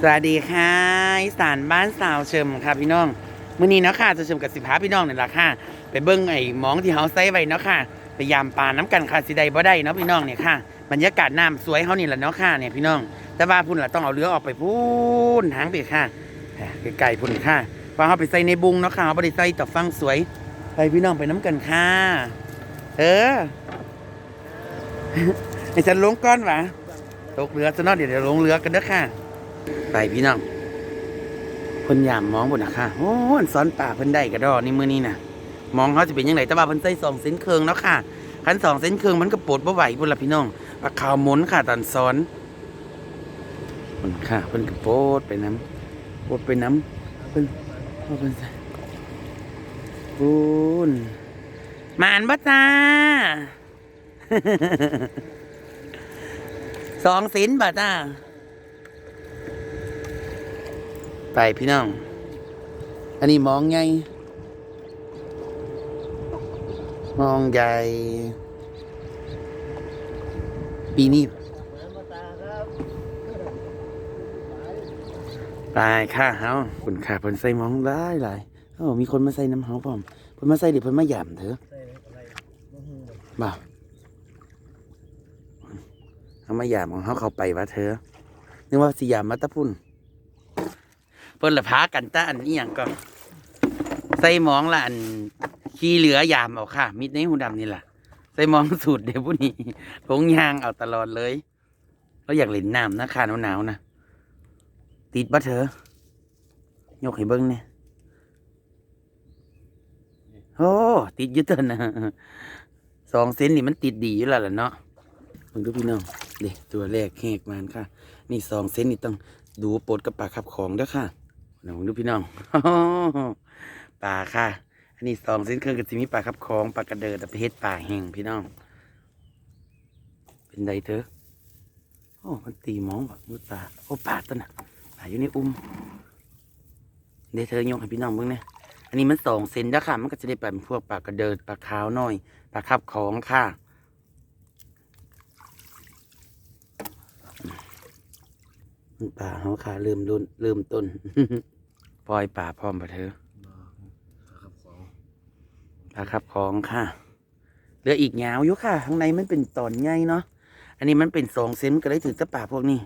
สวัสดีค่ะอีสานบ้านสาวเชิมค่ะพี่น้องมื้อนี้เนาะค่ะจะเชิมกับสิพาพี่น้องนี่แหละค่ะ ไปเบิ้งไอ้หมองที่เฮาใส่ไว้เนาะค่ะไปยามปลาน้ำกันค่ะสิใดบ่ได้เนาะพี่น้องเนี่ยค่ะบรรยากาศน้ำสวยเฮานี่แหละเนาะค่ะเนี่ยพี่น้อง แต่ว่าพุ่นล่ะต้องเอาเรือออกไปพูนทางไปค่ะไกลๆพุ่นค่ะพาเฮาไปใส่ในบุงเนาะค่ะเฮาบ่ได้ใส่ต่อฟังสวย ไปพี่น้องไปน้ำกันค่ะ เออไอ้ฉันลงก้อนวะตกเรือจะนอเดี๋ยวเดี๋ยวลงเรือกันเด้อค่ะ ไปพี่น้องคนยามมองบนนะค่ะโอ้ยซ้อนป่าเพิ่นได้กระดอนี่มือนี้นะมองเขาจะเป็นยังไงแต่ว่าเพิ่นใส่สองเส้นเครืองเนาะค่ะคันสองเส้นเครืองมันก็ปวดบ่ไหวพุ่นละพี่น้องปลาขาวมุนค่ะตอนซ้อนเพิ่นค่ะเพิ่นก็โปดไปน้ำโปดไปน้ำเพิ่นเอาเพิ่นใส่ปูนมาอันบ่จ้าสองสินบ่จ้า ไปพี่น้อง อันนี้มองไง มองใหญ่ ปีนี้ตายค่ะเฮาคุณค่ะเพิ่นใส่มองหลายหลายโอ้มีคนมาใส่น้ำเฮาพร้อมเพิ่นมาใส่เดี๋ยวเพิ่นมาหยามเถอะบ่าเอามาหยามของเฮาเข้าไปวะเธอนึกว่าสิหยามมาตะพุ่น เพิ่นละพากันตาอันนี้อย่างก็ ใส่มองละอันขี้เหลือยามเอาค่ะ มิดในหูดำนี่แหละใส่มองสูตรเดี๋ยวผู้นี้ลงยางเอาตลอดเลยเราอยากเล่นน้ำนะค่ะหนาวๆนะติดบ่เถอยกให้เบิ้งเนี่ยโอ้ติดยึดเถอะนะสองเซนนี่มันติดดีอยู่แล้วล่ะเนาะมึงดูพี่น้องเด็ตัวแรกแหกมันค่ะ นี่สองเซนนี่ต้องดูปลดกับปลาขับของด้อค่ะ น้องดูพี่น้องปลาค่ะ อันนี้สองเส้นเครื่องกับสิมีปลาขับของปลากระเดิดเอาไปเฮ็ดปลาแห้งพี่น้อง เป็นไดเถอะโอ้มันตีมองแบบมุดปลาโอ้ปลาตัวน่ะปลาอยู่ในอุ้มเดี๋ยวเธอยกให้พี่น้องเบิ่งเนี่ยอันนี้มันสองเซนเด้อค่ะ มันก็จะได้เป็นพวกปลากระเดิดปลาขาวน้อยปลาขับของค่ะป่าเขาขาเริ่มต้นเริ่มต้น ปล่อยป่าพร้อมปะเธอครับของป่าขับของค่ะเหลืออีกยาวอยู่ค่ะข้างในมันเป็นตอนใหญ่เนาะอันนี้มันเป็นสองเซนก็ได้ถือแตะป่าพวกนี้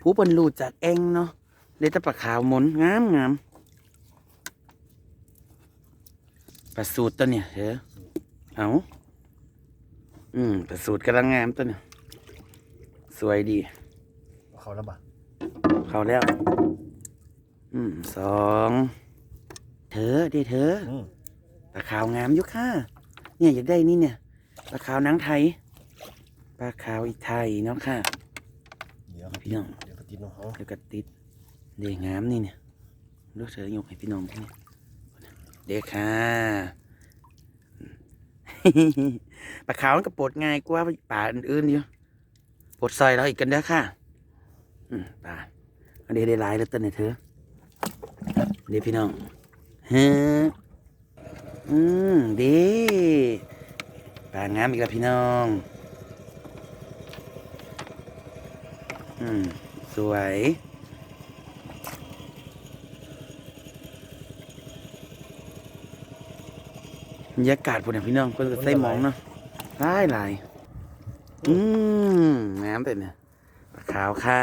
ผู้บรรลุจากเองเนาะเลยแตะป่าขาวหมุนงามงามปลาสูตรตัวเนี่ยเธอเอาอืมปลาสูตรกำลังงามตัวเนี่ยสวยดี เขาระบาดเข้าแล้ว อืมสองเธอเดี๋ยวเธออืม ปลาขาวงามอยุค่ะ เนี่ยอยากได้นี่เนี่ยปลาขาวหนังไทยปลาขาวอีไทยเนาะค่ะ เดี๋ยวครับพี่น้อง เดี๋ยวปฏิน้องเขาเดี๋ยวก็ติดเดี๋ยวงามนี่เนี่ยลูกเธอยกให้พี่น้องพี่เดี๋ยวค่ะ ปลาขาวมันก็ปลดง่ายกว่าปลาอื่นๆอยู่ปลดซอยเราอีกกันเด้อค่ะ อืมปลาอันเดี๋ยวได้หลายแล้วต้นเนี่ยเธอเดีพี่น้องฮ้ออืมดีปลางามอีกแล้วพี่น้อง อืม สวยบรรยากาศพวกนี้พี่น้องคนก็ใส่หมองเนาะหลายหลายอืมน้ำแต่เนี่ยปลาขาวค่ะ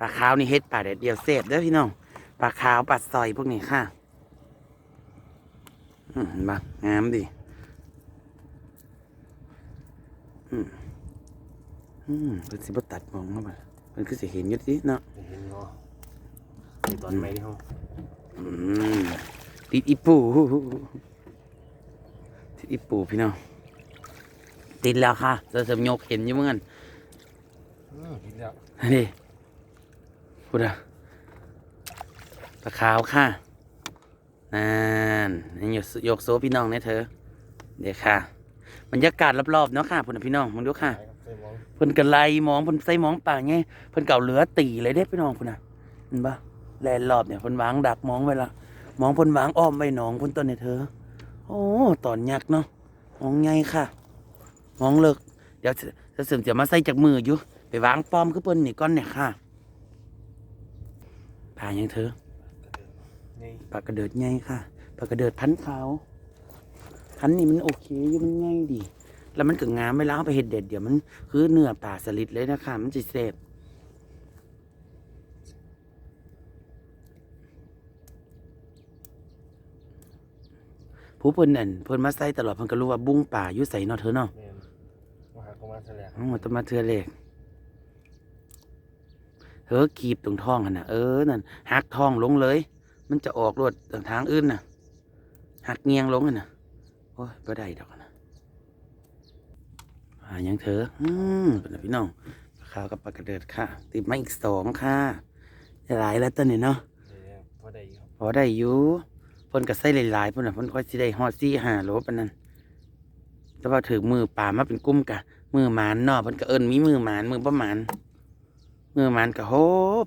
ปลาขาวนี่เฮ็ดปลาแดดเดียวเสพเด้อพี่น้อง ปลาขาวปลาซอยพวกนี้ค่ะอืมเห็นปะงามดิอืมอืมเพิ่นสิบ่ตัดหมองเข้ามาเพิ่นคือสิเห็นอยู่ดิเนาะเห็นเนาะในตอนใหม่ที่เขาอืมติดอีปูติดอีปูพี่น้องติดแล้วค่ะจะสมยกเห็นอยู่เหมือนกันอืมเห็นแล้วอันนี้พูดอะ ตะขาวค่ะนั่นนี่ยกยกโซพี่น้องเนี่ยเธอ เดี๋ยวค่ะบรรยากาศรอบๆเนาะค่ะพุ่นนะพี่น้องมึงดูค่ะเพิ่นกันไลมองเพิ่นใส่มองป่าไงเพิ่นเก่าเหลือตีเลยเด้พี่น้องพุ่นน่ะเห็นปะแลนรอบเนี่ยเพิ่นวางดักมองไว้ละมองเพิ่นวางอ้อมไว้หนองพิ่นต้นเนี่ยเธอ โอ้ตอนยักเนาะมองไงค่ะ มองเลิกเดี๋ยวจะเสริมจะมาใส่จากมืออยู่ไปวางป้อมคือเพิ่นนี่ก้อนเนี่ยค่ะปลายังเธอ ปลากระเดิดง่ายค่ะปลากระเดิดพันขาวพันนี่มันโอเคอยู่มันง่ายดี แล้วมันก็งามไม่ล้าเอาไปเห็ดเด็ดเดี๋ยวมันคือเนื้อปลาสลิดเลยนะคะมันจะเสพผู้เพิ่นนั่นเพิ่นมาใส่ตลอดเพิ่นก็รู้ว่าบุ้งป่าอยู่ใส่เนาะเธอเนาะแม่นมาหาก็มาแสลงอ๋อต้องมาเทือเล็กเธอกีบตรงท้องกันนะเออนั่นหักท้องลงเลย มันจะออกรวดทางทางอื่นน่ะหักเงียงลงกันนะโอ้ยก็ได้ดอกนะอ่ายังเธออืมเป็นไงพี่น้องข้าวกับปลากระเดิดค่ะ ติดมาอีกสองค่ะได้หลายแล้วต้นนี่เนาะเดี๋ยวพอได้อยู่ครับพอได้อยู่เพ่นก็ใส่หลายๆเพ่นน่ะเพ่นก็สิได้ฮอดซี่ห้าโลปานนั้นแต่ว่าถือมือป่ามาเป็นกลุ้มกะ มือหมานเนาะเพิ่นก็เอิ้นมีมือหมานมือบ่หมานมือหมานก็โห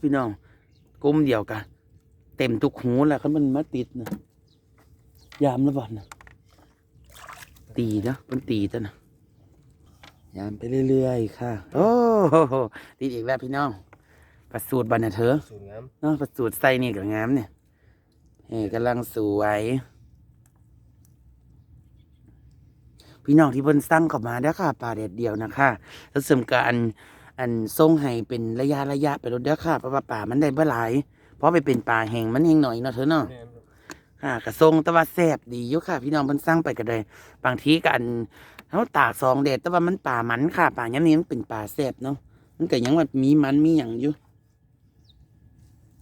พี่น้องกลุ้มเดียวกะ เต็มทุกหูแล้วคันมันมาติดนะยามแล้วบ่นะตีเนาะมันตีตัวนะยามไปเรื่อยๆค่ะ โอ้โหติดอีกแล้วพี่น้องประสูตรบันนะเธอสูตรงามเนาะประสูตรใส่นี่กับงามเนี่ยเฮ้กำลังสวยพี่น้องที่เพิ่นสั่งเข้ามาเด้อค่ะปลาแดดเดียวนะคะแล้วเสริมการอันอันส่งให้เป็นระยะระยะไปรถเด้อค่ะเพราะว่าป่ามันได้เบ่หลาย เพราะไปเป็นป่าแห้งมันแห้งหน่อยเนาะเธอเนาะแม่นค่ะกระทรงแต่ว่าแซ่บดีอยู่ค่ะ พี่น้องเพิ่นสั่งไปก็ได้บางทีก็อันเฮาตากสองแดดแต่ว่ามันป่ามันค่ะป่าย้ำนี้มันเป็นป่าแซ่บเนาะมันก็ยังว่ามีมันมีหยังอยู่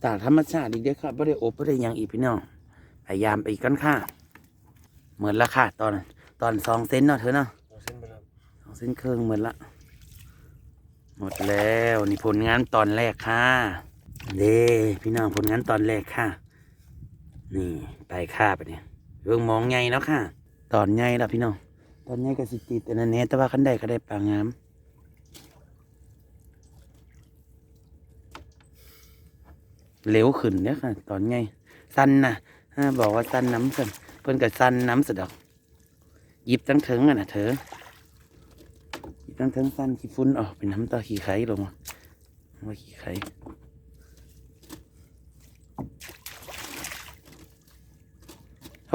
ตากธรรมชาติอีกเด้อค่ะบ่ได้อบบ่ได้หยังอีกพี่น้องพยายามไปอีกกันค่ะเหมือนละค่ะ ตอน ตอนสองเซนเนาะเธอเนาะเอาเส้นไปแล้วสองเซนครึ่งเหมือนละ หมดแล้วนี่ผลงานตอนแรกค่ะ เด้พี่น้องผลงานตอนแรกค่ะ นี่ไปค่ะไปเนี่ยเรื่องมองไงแล้วค่ะ ตอนไงแล้วพี่น้องตอนไงก็สิติดแต่นันแน่แต่ว่าคันใดก็ได้ปลางามเหลวขึ้นเนี่ยค่ะ ตอนไงสั้นนะบอกว่าสั้นน้ำสันเพิ่นกับสั้นน้ำสะดอกหยิบตั้งเถึงอะนะเธอหยิบตั้งเถึงสั้นขี้ฟุ้นออกเป็นน้ำต่อขี้ไข่ลงมาว่าขี้ไข่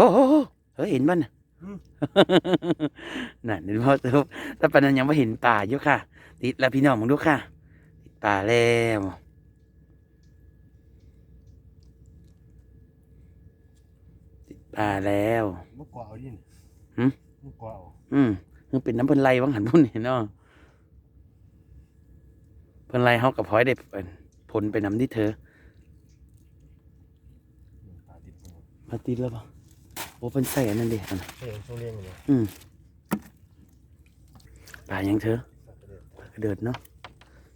อ้โหเฮ้ยเห็นบ้านน่ะน่ะเห็นพ่อเธอแต่ปานนั้นยังไม่เห็นป่าอยู่ค่ะ ติดแล้วพี่น้องมึงดูค่ะ ติดป่าแล้วติดป่าแล้วมุกกว่าเอาดินหึมุกกว่าเอาอืมคือเป็นน้ำเพิ่นไล่วังหันพุ่นเห็นเนาะเพิ่นไล่เฮากับพลอยได้เป็นผลไปนำที่เธอปลาติดมือมาติดแล้วป่ะ โอ้เพิ่นใส่อันนั้นดิอันนั้นเฮ้ยช่วงเลี้ยงอยู่เนี่ยอืมป่ายังเธอปลากระเดิดกระเดิดเนาะ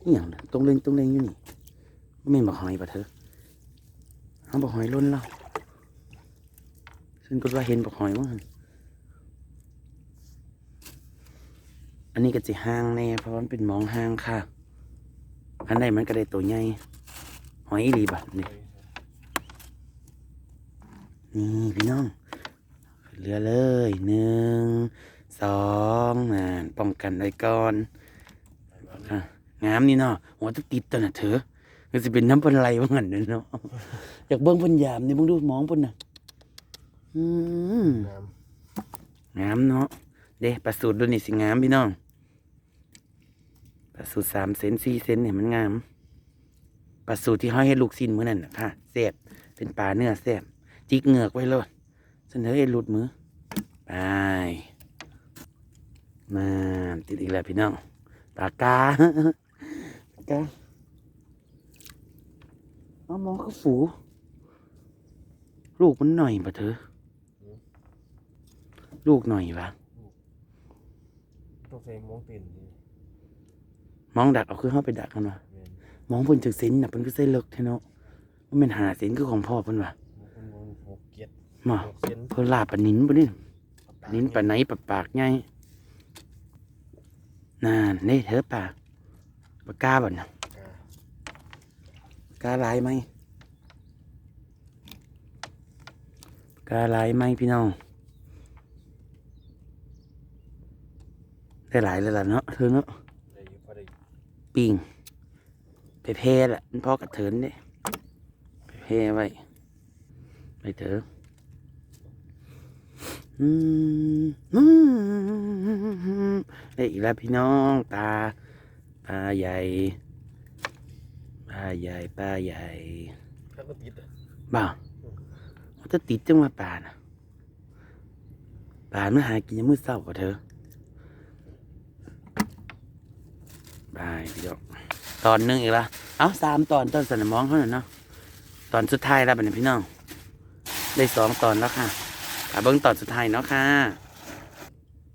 นี่อย่างนั้นตรงเล็งตรงเล็งอยู่นี่ไม่แม่นบอกหอยป่ะเธอเขาบอกหอยล้นแล้วฉันก็ว่าเห็นบอกหอยว่าหั่นอันนี้ก็จะห้างแน่เพราะว่ามันเป็นหมองห้างค่ะอันใดมันก็ได้ตัวใหญ่หอยอีหลีบัดนี่นี่พี่น้องขึ้ นเรือเลยหนึ่งสองน่ะป้องกันไว้ก่อนอะงามนี่เนาะหัวจะติดตัวน่ะเถอะก็จะเป็นน้ำปลาไหลว่างั้นเด้อเนาะอยากเบิ้งเพันยามนี่มึงดูหมองเพิ่นน่ะอืมงามงามเนาะเด้ปลาสูตรดูนี่สิงามพี่น้องปลาสูตรสามเซนสี่เซนเนี่ยมันงามปลาสูตรที่ห้อยให้ลูกสิ้นมื้อนั่นน่ะค่ะแซ่บเป็นปลาเนื้อแซ่บจิกเหงือกไว้เลยเส นอให้หลุดมือ ไปมาติดอีกแล้วพี่น้องปลากาปลากาเอามองเขาฝู ลูกมันหน่อยปะเธอ ลูกหน่อยวะต้องใส่มองตีนนี่มองดักเอาคือเข้าไปดักกันวะแม่นมองเพิ่นถึกเส้นน่ะเพิ่นก็ใส่เลิกแท้เนาะมันเป็นหาเส้นคือของพ่อเพิ่นวะ มันมันหกเกียรติ มาเพิ่นลาปนิ้นบ่นี่นิ้นปไหนปลาปากใหญ่นั่นนี่เธอปลาปลากาบ่น่ะกาลายไหมกาลายไหมพี่น้องได้หลายเลยล่ะเนาะเธอเนาะปิงไปเพลแหละมันพ่อกระเทินเด้ไปเพเพไว้ไปเถอะอือ ได้อีกแล้วพี่น้องตาปลาใหญ่ปลาใหญ่ปลาใหญ่ถ้าก็ติดอะบ่ามันจะติดจังว่าปลาน่ะปลาเมื่อหากินยังมือเศร้ากว่าเธอบายพี่ดอกตอนหนึงอีกละเอาสามตอนตอนสนมมองเขาหน่อยเนาะตอนสุดท้ายแล้วบัดนี้พี่น้อง ได้สองตอนแล้วค่ะ อะเบิ้งตอนสุดท้ายเนาะค่ะ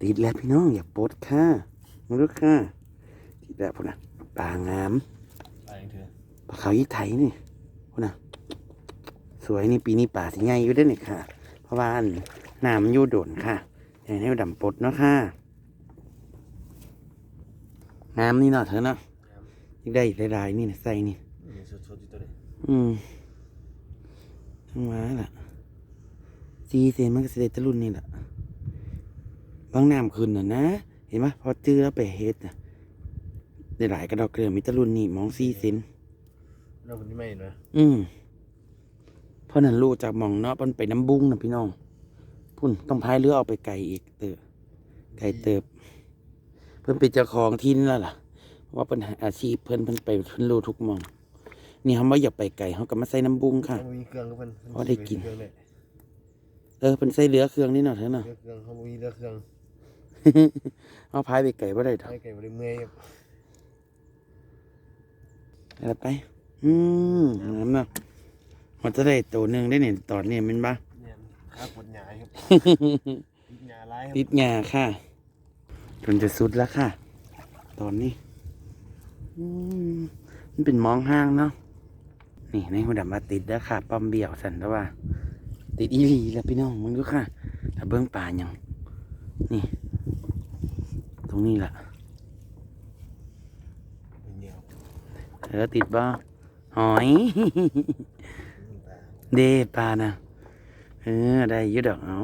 ติดแล้วพี่น้องอย่าปลดค่ะมาดูค่ะ ติดแล้วพุ่นนะปลางามไปเองเถอะปลาขาวยี่ไทยนี่พุ่นนะสวยนี่ปีนี้ป่าสิใหญ่อยู่เด้วยนี่ค่ะ เพราะว่าอันน้ำมันอยู่โดนค่ะอย่างนี้ดำปลดเนาะค่ะงามนี่เนาะเธอเนาะยังได้อีกหลายๆนี่นะใส่นี่นี่สดๆอยู่ตัวนี้อืมทั้งมาล่ะ ซีเซนมันก็เสได็จตะรุ่นนี่แหละบางน้ำขึ้นน่ะนะ เห็นไหมพอจื้อแล้วไปเฮ็ดน่ะได้หลายกระดอกเกลือมีตะรุ่นนี่มองซีเซนเราคนนี้ไม่เห็นไหมอืมเพราะนั้นรู้จากหมองเนาะมันไปน้ำบุ้งนะพี่น้อง พุ่นต้องพายเรือเอาไปไกลอีกเตอไกลเติบ เพิ่นเป็นเจ้าของที่นี่แล้วล่ะเพราะว่าเพิ่นหาอาชีพเพิ่นเพิ่นไปเพิ่นรู้ทุกหมอง นี่เขาไม่อยากไปไกลเขาก็มาใส่น้ำบุ้งค่ะเขามีเครื่องก็เพิ่นพอได้กิน เครื่องเลย เออเป็นไส้เหลือเครื่องนี่เนาะเถอะเนาะเครื่องเขามีเรือเครื่องเอาพายไปไก่บ่ได้ดอกให้ไก่บริเมื่อยครับอะไรไป อืมน้ำเนาะมันจะได้ตัวหนึ่งได้เนี่ยตอนนี้แมันบ้า เนี่ยข้าปวดหยาครับติดหยาร้ายครับติดงาค่ะ จนจะสุดแล้วค่ะ ตอนนี้อืมมันเป็นมองห้างเนาะนี่ในหัวดำมาติดแล้วค่ะป้อมเบี้ยวสันแล้วว่า ติดอีหลีแล้วพี่น้องมึงดูค่ะถ้าเบิ้งป่ายังนี่ ตรงนี้แหละเป็นเหนียวเธอติดบ่หอย เดปลานะเออได้ยุดอกเอา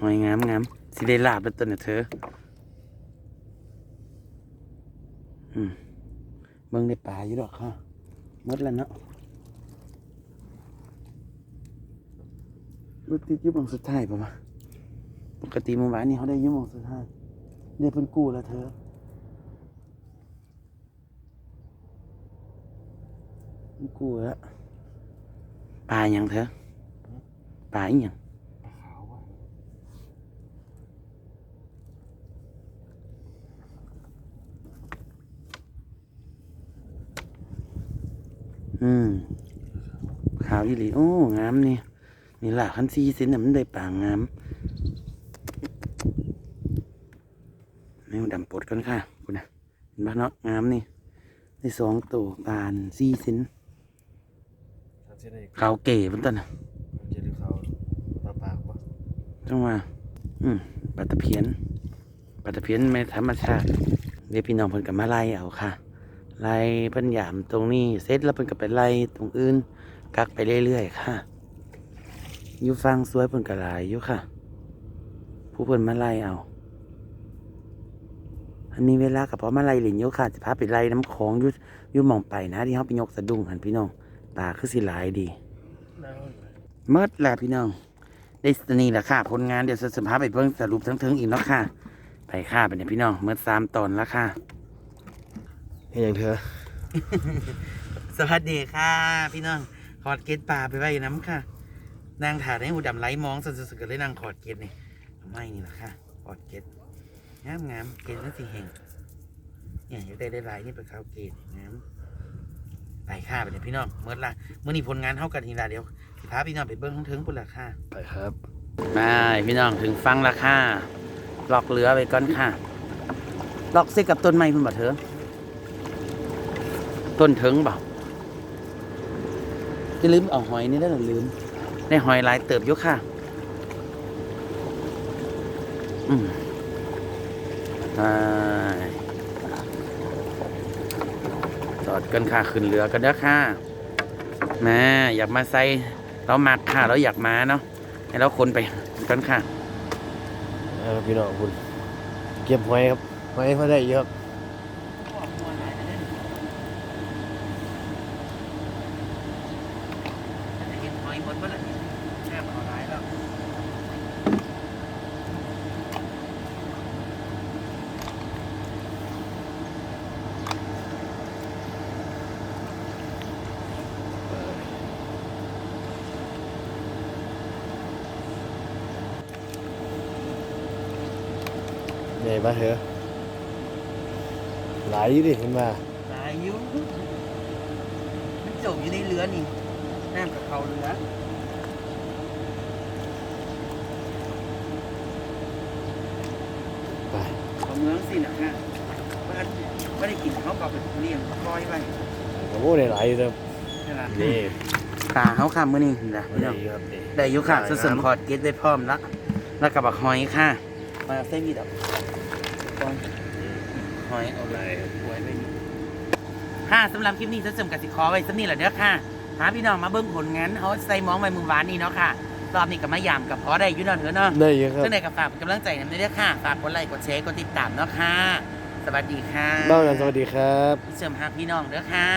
หอยงามงามสิได้ลาบแล้วตัวน่ะเธออืมเบิ่งได้ปลาอยู่ดอกค่ะมดแล้วเนาะ รถติดอยุบมองสุดท้ายป่ะวะปกติเมื่อวานนี้เขาได้อยุบมองสุดท้ายได้เพิ่นกู้แล้วเธอกูแล้วปลาอย่างเถอะปลาอีหยังปลาขาวว่ะอืมขาวอีหลีโอ้งามนี่ นี่ล่ะคันซีเซนน่ะมันได้ปลางามแมวดำปดกันค่ะคุณนะเห็นปะเนาะงามนี่ได้สองตัวปานซีเซนทางเส้นไหนขาวเก๋เป็นต้นน่ะเจอหรือเขาปลาปากปะจังว่าอืมปลาตะเพียนปลาตะเพียนไม่ธรรมชาติเดี๋ยวพี่น้องเพิ่นกับมาไล่เอาค่ะไล่เพิ่นยามตรงนี้เสร็จแล้วเพิ่นก็ไปไล่ตรงอื่นกักไปเรื่อยๆค่ะอ ยู่ฟังสวยเพิ่นก็หลายอยู่ค่ะ ผู้เพิ่นมาไล่เอา อันมีเวลากับพอมาไล่หลินอยู่ค่ะจะพาไปไล่น้ำของอยู่อยู่หมองไปนะที่เขาไปยกสะดุ้งหันพี่น้องตาคือสิหลายดีน้าเมื่อแหละพี่น้องได้สนี่แหละค่ะ ผลงานเดี๋ยวจะสัมภาษณ์ไปเพิ่งสรุปทั้งๆอีกเนาะค่ะ ไปค่ะไปเนี่ยพี่น้องเมื่อสามตอนแล้วค่ะเห็นอย่างเธอ สวัสดีค่ะ พี่น้องขอดเกตปลาไปไว้น้ำค่ะ นางถ่ายให้หูดำไล่มองสุดๆกันเลยนางขอดเกตนี่ไม่นี่แหละค่ะขอดเกตงามงามเกตนั่นสิเฮงเนี่ยอยากได้หลายๆนี่เป็นข้าวเกตงามไปค่ะไปเนี่ยพี่น้องเมื่อละเมื่อนี้ผลงานเท่ากันทีละเดี๋ยวพาพี่น้องไปเบิ้งทั้งถึงปุ่นละค่ะไปครับมาพี่น้องถึงฟังราคาหลอกเรือไปก่อนค่ะหลอกเสกกับต้นไม้เพิ่นบ่เถอะต้นเถิงบ่จะลืมเอาหอยนี่ได้หรือลืม ได้หอยหลายเติบอยู่ค่ะ อืมไปจอดกันค่ะขึ้นเรือกันเด้อค่ะแม่อยากมาใส่เรามักค่ะเราอยากมาเนาะให้เราคนไปกันค่ะ เออพี่น้องคุณ เก็บหอยครับหอยเขาได้เยอะครับ ใหญ่ปะเถอะหลายอยู่ดิเห็นว่าตายอยู่มันจมอยู่ในเรือนี่น้ำกับเขาเรือไปเขาเมืองสินะฮะบ้านไม่ได้กินเขาก็เป็นเลี้ยงคอยไว้กระโบได้หลายอยู่เด้อนี่ล่ะนี่ขาเขาค่ะมื้อนี้นะได้อยู่ครับนี่ได้อยู่ค่ะส่วนคอร์ดเก็ตได้พร้อมละแล้วกับบักหอยค่ะมาเส้นมีดอก ก่อนหอยเอาไปไว้ไว้นี่ค่ะสำหรับคลิปนี้จะเสริมกสิขอไว้สักนี่แหละเด้อค่ะ หาพี่น้องมาเบิ่งผลงานเขาใส่หมองไว้มือวานนี่เนาะค่ะ รอบนี้ก็มายามกับพอได้อยุ่เนาะเถอะเนาะได้อยู่ครับเพื่อนใดก็ฝากเป็นกำลังใจนำด้วยค่ะ ฝากกดไลค์กดแชร์กดติดตามเนาะค่ะ สวัสดีค่ะบ้านกันสวัสดีครับพี่เสริมฮักพี่น้องเด้อค่ะ